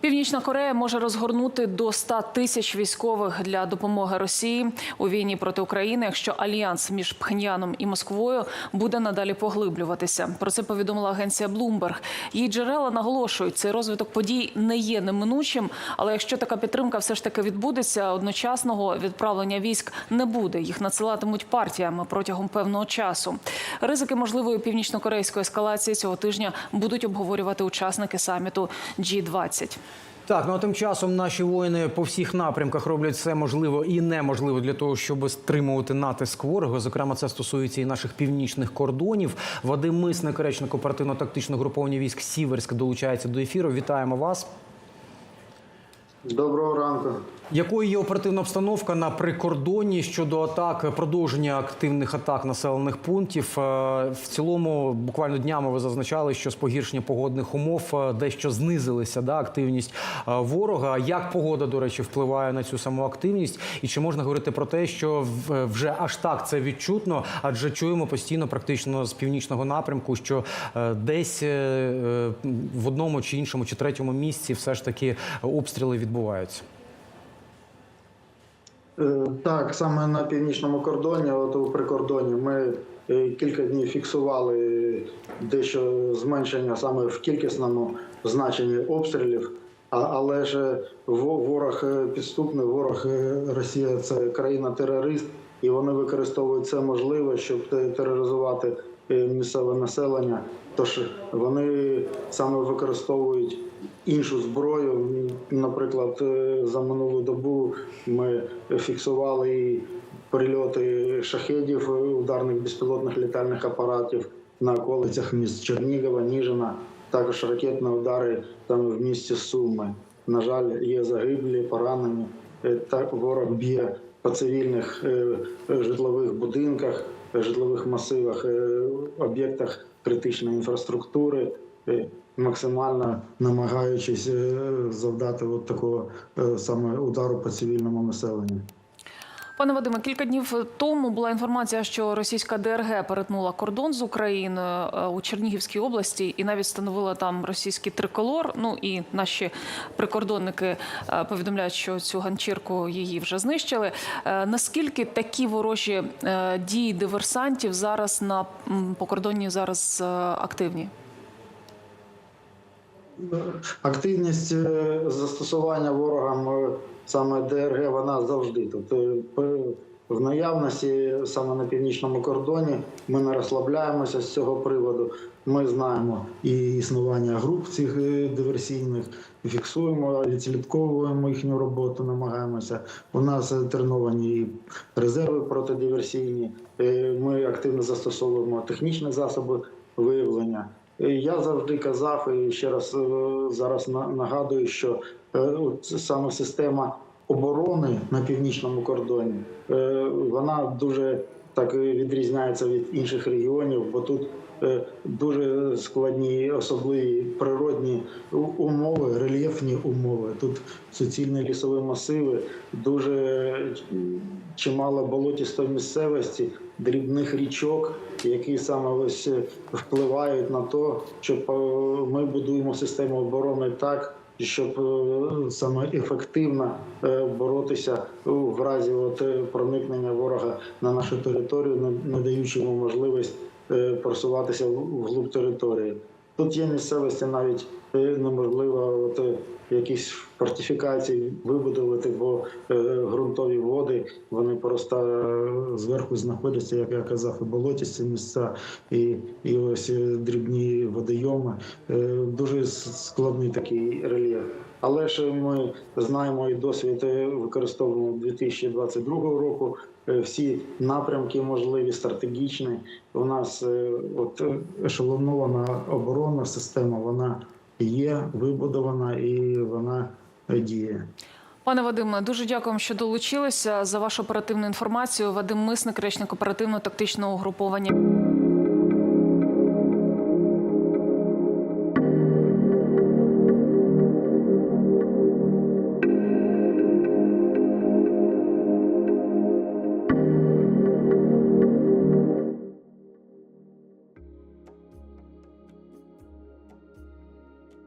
Північна Корея може розгорнути до 100 тисяч військових для допомоги Росії у війні проти України, якщо альянс між Пхеньяном і Москвою буде надалі поглиблюватися. Про це повідомила агенція Bloomberg. Її джерела наголошують, цей розвиток подій не є неминучим. Але якщо така підтримка все ж таки відбудеться, одночасного відправлення військ не буде. Їх надсилатимуть партіями протягом певного часу. Ризики можливої північно-корейської ескалації цього тижня будуть обговорювати учасники саміту G20. Так, ну а тим часом наші воїни по всіх напрямках роблять все можливо і неможливо для того, щоб стримувати натиск ворога. Зокрема, це стосується і наших північних кордонів. Вадим Мисник, речник оперативно-тактичного груповання військ Сіверськ, долучається до ефіру. Вітаємо вас. Доброго ранку. Якою є оперативна обстановка на прикордонні щодо атак, продовження активних атак населених пунктів? Е, В цілому, буквально днями ви зазначали, що з погіршення погодних умов е, дещо знизилася да, активність е, ворога. Як погода, до речі, впливає на цю саму активність? І чи можна говорити про те, що вже аж так це відчутно? Адже чуємо постійно, практично з північного напрямку, що десь в одному чи іншому чи третьому місці все ж таки обстріли відбуваються. Е, Так, саме на північному кордоні, от у прикордоні, ми е, кілька днів фіксували дещо зменшення саме в кількісному значенні обстрілів. Але ж ворог е, підступний, ворог Росія це країна-терорист, і вони використовують це можливе, щоб тероризувати місцеве населення. Тож вони саме використовують іншу зброю. Наприклад, е, за минулу добу ми фіксували прильоти шахедів, е, ударних безпілотних літальних апаратів на околицях міст Чернігова, Ніжина, також ракетні удари там в місті Суми. На жаль, є загиблі, поранені. Е, Так ворог б'є по цивільних житлових будинках, житлових масивах, е, об'єктах критичної інфраструктури, е, максимально намагаючись е, завдати от такого е, саме удару по цивільному населенню. Пане Вадиме, кілька днів тому була інформація, що російська ДРГ перетнула кордон з Україною е, у Чернігівській області і навіть встановила там російський триколор. Ну і наші прикордонники е, повідомляють, що цю ганчірку її вже знищили. Е, Наскільки такі ворожі дії диверсантів зараз на покордонні зараз активні? Активність е, застосування ворогам е, саме ДРГ вона завжди тут. Е, В наявності саме на північному кордоні ми не розслабляємося з цього приводу. Ми знаємо і існування груп цих диверсійних, фіксуємо, відслідковуємо їхню роботу, намагаємося. У нас треновані резерви протидиверсійні. Ми активно застосовуємо технічні засоби виявлення. Е, Я завжди казав і ще раз е, зараз на- нагадую, що е, саме система оборони на північному кордоні вона дуже так відрізняється від інших регіонів, бо тут дуже складні особливі природні умови, рельєфні умови. Тут суцільні лісові масиви, дуже чимало болотістої місцевості, дрібних річок, які саме ось е, впливають на те, щоб е, ми будуємо систему оборони так, щоб е, саме ефективно е, боротися в разі от е, проникнення ворога на нашу територію, не даючи йому можливість е, просуватися в- вглуб території. Тут є місцевості навіть е, неможливо от, е, якісь фортифікації вибудувати, бо е, ґрунтові води вони просто е, зверху знаходяться, як я казав, і болотісті місця, і, і ось е, дрібні водойоми. Е, Дуже складний такий рельєф. Але ж ми знаємо і досвід е, використовуємо 2022 року. Е, Всі напрямки можливі, стратегічні. У нас е, от е, ешелонована оборонна система, вона є вибудована і вона діє. Пане Вадиме, дуже дякуємо, що долучилися за вашу оперативну інформацію. Вадим Мисник, речник оперативно-тактичного угруповання.